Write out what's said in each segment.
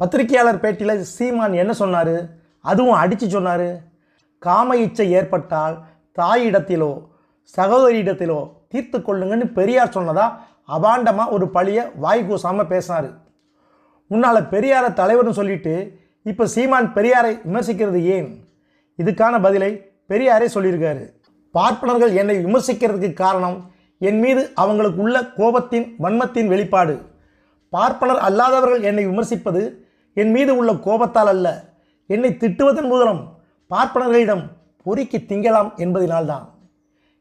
பத்திரிகையாளர் பேட்டியில் சீமான் என்ன சொன்னார்? அதுவும் அடித்து சொன்னார். காம இச்சை ஏற்பட்டால் தாயிடத்திலோ சகோதரியிடத்திலோ தீர்த்து கொள்ளுங்கன்னு பெரியார் சொன்னதா அபாண்டமாக ஒரு பழிய வாய் கூசாமல் பேசினார். முன்னால் பெரியாரை தலைவர்னு சொல்லிட்டு இப்போ சீமான் பெரியாரை விமர்சிக்கிறது ஏன்? இதுக்கான பதிலை பெரியாரே சொல்லியிருக்காரு. பார்ப்பனர்கள் என்னை விமர்சிக்கிறதுக்கு காரணம் என் மீது அவங்களுக்கு உள்ள கோபத்தின் வன்மத்தின் வெளிப்பாடு. பார்ப்பனர் அல்லாதவர்கள் என்னை விமர்சிப்பது என் மீது உள்ள கோபத்தால் அல்ல. என்னை திட்டுவதன் மூலம் பார்ப்பனர்களிடம் பொறுக்கி திங்கலாம் என்பதினால்தான்.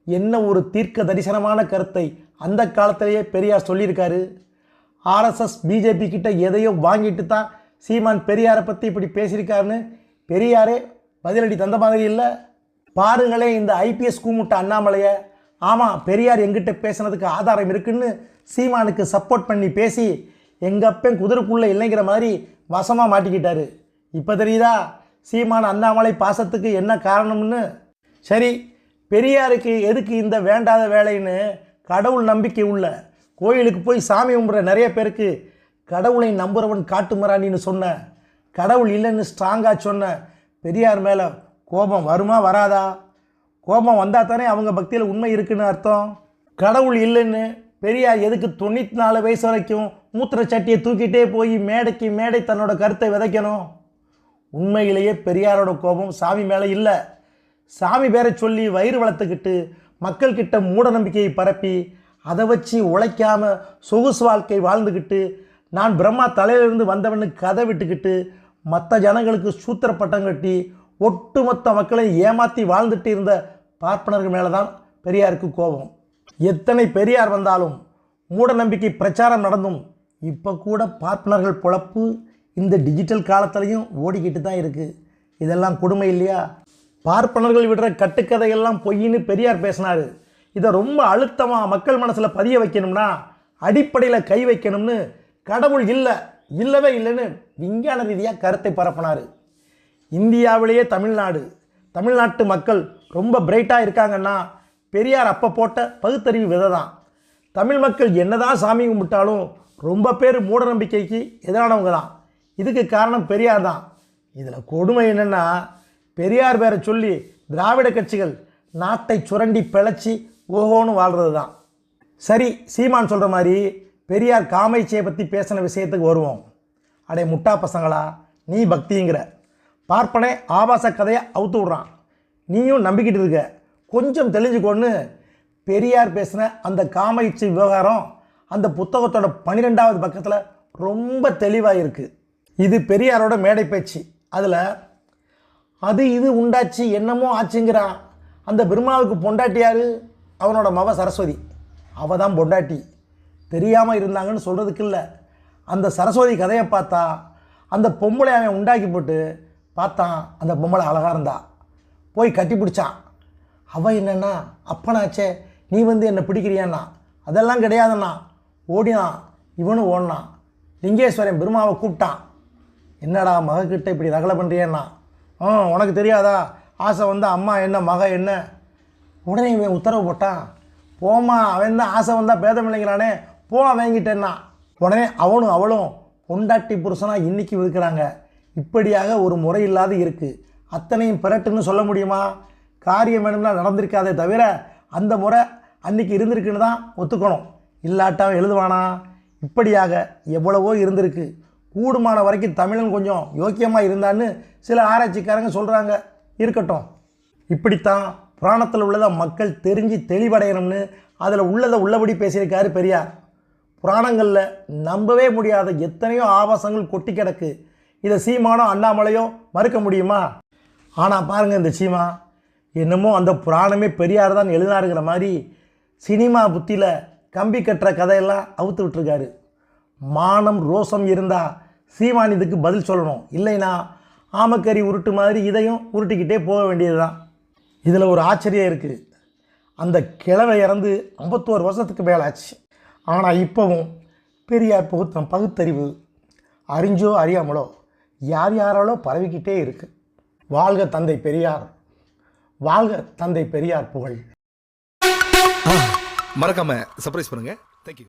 என்ன ஒரு தீர்க்க தரிசனமான கருத்தை அந்த காலத்திலேயே பெரியார் சொல்லியிருக்காரு? ஆர்எஸ்எஸ் பிஜேபி கிட்ட எதையோ வாங்கிட்டு தான் சீமான் பெரியாரை பற்றி இப்படி பேசியிருக்காருன்னு பெரியாரே பதிலடி தந்த மாதிரி இல்லை. பாருங்களே இந்த ஐபிஎஸ் கூமுட்ட அண்ணாமலையை. ஆமாம் பெரியார் எங்கிட்ட பேசுனதுக்கு ஆதாரம் இருக்குன்னு சீமானுக்கு சப்போர்ட் பண்ணி பேசி எங்கள் அப்பன் குதிரைக்குள்ளே இல்லைங்கிற மாதிரி வசமாக மாட்டிக்கிட்டாரு. இப்போ தெரியுதா? சீமான் அண்ணாமலை பாசத்துக்கு என்ன காரணம்னு? சரி பெரியாருக்கு எதுக்கு இந்த வேண்டாத வேலைன்னு கடவுள் நம்பிக்கை உள்ள கோயிலுக்கு போய் சாமி கும்பிட்ற நிறைய பேருக்கு கடவுளை நம்புறவன் காட்டுமராணின்னு சொன்ன கடவுள் இல்லைன்னு ஸ்ட்ராங்காக சொன்ன பெரியார் மேலே கோபம் வருமா வராதா? கோபம் வந்தால் தானே அவங்க பக்தியில் உண்மை இருக்குன்னு அர்த்தம்? கடவுள் இல்லைன்னு பெரியார் எதுக்கு தொண்ணூற்றி நாலு வயசு வரைக்கும் மூத்திர சட்டியை தூக்கிட்டே போய் மேடைக்கு மேடை தன்னோட கருத்தை விதைக்கணும்? உண்மையிலேயே பெரியாரோட கோபம் சாமி மேலே இல்லை. சாமி பேரை சொல்லி வயிறு வளர்த்துக்கிட்டு மக்கள்கிட்ட மூட நம்பிக்கையை பரப்பி அதை வச்சு உழைக்காம சொகுசு வாழ்க்கை வாழ்ந்துக்கிட்டு நான் பிரம்மா தலையிலிருந்து வந்தவனு கதை விட்டுக்கிட்டு மற்ற ஜனங்களுக்கு சூத்திர பட்டம் கட்டி ஒட்டுமொத்த மக்களை ஏமாற்றி வாழ்ந்துட்டு இருந்த பார்ப்பனர்கள் மேலே தான் பெரியாருக்கு கோபம். எத்தனை பெரியார் வந்தாலும் மூட நம்பிக்கை பிரச்சாரம் நடந்தும் இப்போ கூட பார்ப்பனர்கள் பொழப்பு இந்த டிஜிட்டல் காலத்துலையும் ஓடிக்கிட்டு தான் இருக்குது இதெல்லாம் கொடுமை இல்லையா? பார்ப்பனர்கள் விடுற கட்டுக்கதையெல்லாம் பொய்ன்னு பெரியார் பேசினார். இதை ரொம்ப அழுத்தமாக மக்கள் மனசில் பதிய வைக்கணும்னா அடிப்படையில் கை வைக்கணும்னு கடவுள் இல்லை இல்லவே இல்லைன்னு விஞ்ஞான ரீதியாக கருத்தை பரப்பினார். இந்தியாவிலேயே தமிழ்நாடு தமிழ்நாட்டு மக்கள் ரொம்ப பிரைட்டாக இருக்காங்கன்னா பெரியார் அப்போ போட்ட பகுத்தறிவு விதை தான் தமிழ் மக்கள் என்னதான் சாமி கும்பிட்டாலும் ரொம்ப பேர் மூட நம்பிக்கைக்கு எதிரானவங்க தான் இதுக்கு காரணம் பெரியார் தான் இதில் கொடுமை என்னென்னா பெரியார் பேரை சொல்லி திராவிட கட்சிகள் நாட்டை சுரண்டி பிழைச்சி ஓஹோன்னு வாழ்கிறது தான் சரி சீமான் சொல்கிற மாதிரி பெரியார் காமைச்சியை பற்றி பேசின விஷயத்துக்கு வருவோம். அடே முட்டா பசங்களா நீ பக்திங்கிற. பார்ப்பனே ஆபாச கதையை அவுத்து விட்றான். நீயும் நம்பிக்கிட்டு இருக்க. கொஞ்சம் தெளிஞ்சுக்கோன்னு பெரியார் பேசின அந்த காம விவகாரம் அந்த புத்தகத்தோட பன்னிரெண்டாவது பக்கத்தில் ரொம்ப தெளிவாக இருக்குது இது பெரியாரோட மேடை பேச்சு. அதில் அது இது உண்டாச்சு என்னமோ ஆச்சுங்கிறான். அந்த பிரம்மாவுக்கு பொண்டாட்டியார் அவனோட மவ சரஸ்வதி. அவ தான் பொண்டாட்டி. தெரியாமல் இருந்தாங்கன்னு சொல்கிறதுக்கு இல்லை. அந்த சரஸ்வதி கதையை பார்த்தா அந்த பொம்பளை அவன் உண்டாக்கி போட்டு பார்த்தான் அந்த பொம்பளை அழகாக இருந்தா. போய் கட்டி பிடிச்சான். அவள் என்னன்னா அப்பனாச்சே நீ வந்து என்னை பிடிக்கிறியான்னா அதெல்லாம் கிடையாதுண்ணா. ஓடினான் இவனும் ஓடினான். லிங்கேஸ்வரன் பெருமாவை கூப்பிட்டான். என்னடா மகக்கிட்ட இப்படி ரகலை பண்ணுறியன்னா ஆ உனக்கு தெரியாதா? ஆசை வந்தால் அம்மா என்ன மக என்ன? உடனே இவன் உத்தரவு போட்டான். போம்மா அவன் தான் ஆசை வந்தால் பேதம் இல்லைங்கிறானே போ வாங்கிட்டேன்னா உடனே அவனும் அவளும் பொண்டாட்டி புருஷனாக இன்றைக்கி இருக்கிறாங்க. இப்படியாக ஒரு முறை இல்லாது இருக்குது அத்தனையும் பிறட்டுன்னு சொல்ல முடியுமா? காரியம் வேணும்னா நடந்திருக்காதே தவிர அந்த முறை அன்னைக்கு இருந்திருக்குன்னு தான் ஒத்துக்கணும். இல்லாட்டா எழுதுவானா? இப்படியாக எவ்வளவோ இருந்திருக்கு. கூடுமான வரைக்கும் தமிழன் கொஞ்சம் யோக்கியமாக இருந்தான்னு சில ஆராய்ச்சிக்காரங்க சொல்கிறாங்க இருக்கட்டும். இப்படித்தான் புராணத்தில் உள்ளதை மக்கள் தெரிஞ்சு தெளிவடையணும்னு அதில் உள்ளதை உள்ளபடி பேசியிருக்காரு பெரியார். புராணங்களில் நம்பவே முடியாத எத்தனையோ ஆபாசங்கள் கொட்டி கிடக்கு. இதை சீமானோ அண்ணாமலையோ மறுக்க முடியுமா? ஆனால் பாருங்கள் இந்த சீமா என்னமோ அந்த புராணமே பெரியார் தான் எழுதினாருங்கிற மாதிரி சினிமா புத்தியில் கம்பி கட்டுற கதையெல்லாம் அவுத்து விட்டுருக்காரு. மானம் ரோசம் இருந்தால் சீமான் இதுக்கு பதில் சொல்லணும். இல்லைனா ஆமக்கறி உருட்டு மாதிரி இதையும் உருட்டிக்கிட்டே போக வேண்டியது தான் இதில் ஒரு ஆச்சரியம் இருக்குது அந்த கிழவை இறந்து ஐம்பத்தோரு வருஷத்துக்கு மேலே ஆச்சு ஆனால் இப்போவும் பெரியார் புகுத்தம் பகுத்தறிவு அறிஞ்சோ அறியாமலோ யார் யாராலோ பரவிக்கிட்டே இருக்குது வாழ்க தந்தை பெரியார். வாழ்க தந்தை பெரியார் புகழ். மறக்காம சர்ப்ரைஸ் பண்ணுங்க.